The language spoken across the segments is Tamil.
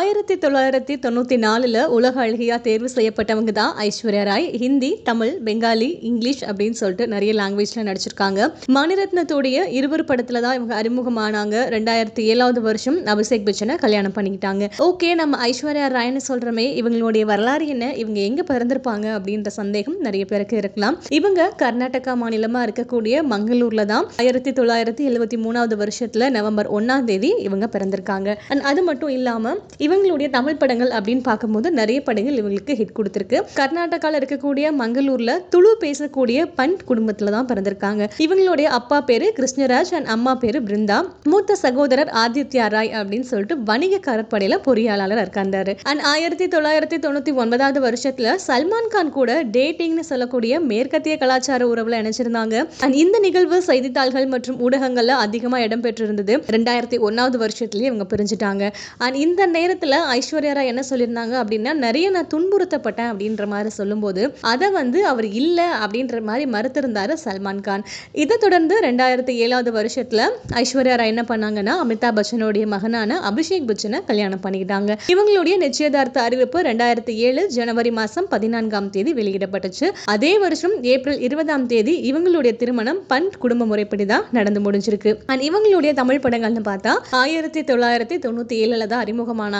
ஆயிரத்தி தொள்ளாயிரத்தி தொண்ணூற்றி நாலில் உலக அழகியாக தேர்வு செய்யப்பட்டவங்க தான் ஐஸ்வர்யா ராய். ஹிந்தி தமிழ் பெங்காலி இங்கிலீஷ் அப்படின்னு சொல்லிட்டு நிறைய லாங்குவேஜில் நடிச்சிருக்காங்க. மணிரத்னத்துடைய இருவர் படத்தில் தான் இவங்க அறிமுகமானாங்க. ரெண்டாயிரத்தி ஏழாவது வருஷம் அபிஷேக் பச்சனை கல்யாணம் பண்ணிக்கிட்டாங்க. ஓகே நம்ம ஐஸ்வர்யா ராய்னு சொல்கிறோமே இவங்களுடைய வரலாறு என்ன? இவங்க எங்கே பிறந்திருப்பாங்க? அப்படின்ற சந்தேகம் நிறைய பேருக்கு இருக்கலாம். இவங்க கர்நாடகா மாநிலமாக இருக்கக்கூடிய மங்களூரில் தான் ஆயிரத்தி தொள்ளாயிரத்தி எழுபத்தி மூணாவது வருஷத்தில் நவம்பர் ஒன்றாம் தேதி இவங்க பிறந்திருக்காங்க. அண்ட் அது மட்டும் இல்லாமல் இவங்களுடைய தமிழ் படங்கள் அப்படின்னு பார்க்கும்போது நிறைய படங்கள் இவங்களுக்கு ஹிட் கொடுத்துருக்கு. கர்நாடகாவில் இருக்கக்கூடிய மங்களூர்ல துளு பேசக்கூடிய பன் குடும்பத்தில் தான் பிறந்திருக்காங்க. இவங்களுடைய அப்பா பேரு கிருஷ்ணராஜ் அண்ட் அம்மா பேரு பிருந்தா. மூத்த சகோதரர் ஆதித்யா ராய் அப்படின்னு சொல்லிட்டு வணிக கடற்படையில பொறியாளர் இருக்காந்தாரு. அண்ட் ஆயிரத்தி தொள்ளாயிரத்தி தொண்ணூத்தி ஒன்பதாவது வருஷத்துல சல்மான் கான் கூட டேட்டிங்னு சொல்லக்கூடிய மேற்கத்திய கலாச்சார உறவுல இணைச்சிருந்தாங்க அண்ட் இந்த நிகழ்வு செய்தித்தாள்கள் மற்றும் ஊடகங்கள்ல அதிகமா இடம்பெற்றிருந்தது. ரெண்டாயிரத்தி ஒன்னாவது வருஷத்துலயே இவங்க பிரிஞ்சுட்டாங்க. அண்ட் இந்த நேரத்தில் ஐஸ்வர்யா ராய் என்ன சொல்லியிருந்தாங்க அப்படின்னா நிறைய நான் துன்புறுத்தப்பட்டேன் அப்படின்ற மாதிரி சொல்லும்போது அதை வந்து அவர் இல்லை அப்படின்ற மாதிரி மறுத்திருந்தார் சல்மான் கான். இதை தொடர்ந்து ரெண்டாயிரத்தி ஏழாவது வருஷத்தில் ஐஸ்வர்யா ராய் என்ன பண்ணாங்கன்னா அமிதாப் பச்சனுடைய மகனான அபிஷேக் பச்சனை கல்யாணம் பண்ணிக்கிட்டாங்க. இவங்களுடைய நிச்சயதார்த்த அறிவிப்பு ரெண்டாயிரத்தி ஏழு ஜனவரி மாதம் பதினான்காம் தேதி வெளியிடப்பட்டுச்சு. அதே வருஷம் ஏப்ரல் இருபதாம் தேதி இவங்களுடைய திருமணம் பன் குடும்ப முறைப்படி தான் நடந்து முடிஞ்சிருக்கு. அண்ட் இவங்களுடைய தமிழ் படங்கள்னு பார்த்தா ஆயிரத்தி தொள்ளாயிரத்தி தொண்ணூற்றி ஏழில் தான்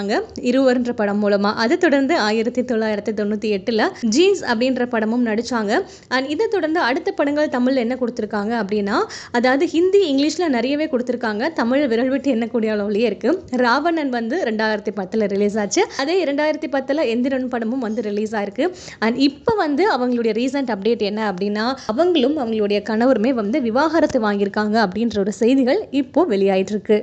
அறிமுகமானாங்க இருவர்ன்ற படம் மூலமாக அதை தொடர்ந்து ஆயிரத்தி தொள்ளாயிரத்தி தொண்ணூற்றி எட்டில் ஜீன்ஸ் அப்படின்ற படமும் நடித்தாங்க அண்ட் இதை தொடர்ந்து அடுத்த படங்கள் தமிழில் என்ன கொடுத்துருக்காங்க அப்படின்னா அதாவது ஹிந்தி இங்கிலீஷில் நிறையவே கொடுத்துருக்காங்க. தமிழ் விரல் விட்டு எண்ணக்கூடிய அளவுலேயே இருக்குது ராவணன் வந்து ரெண்டாயிரத்தி பத்தில் ரிலீஸ் ஆச்சு. அதே இரண்டாயிரத்தி பத்தில் எந்திரன் படமும் வந்து ரிலீஸ் ஆயிருக்கு. அண்ட் இப்போ வந்து அவங்களுடைய ரீசன்ட் அப்டேட் என்ன அப்படின்னா அவங்களும் அவங்களுடைய கணவருமே வந்து விவாகரத்து வாங்கியிருக்காங்க அப்படின்ற ஒரு செய்திகள் இப்போ வெளியாயிட்டு இருக்கு.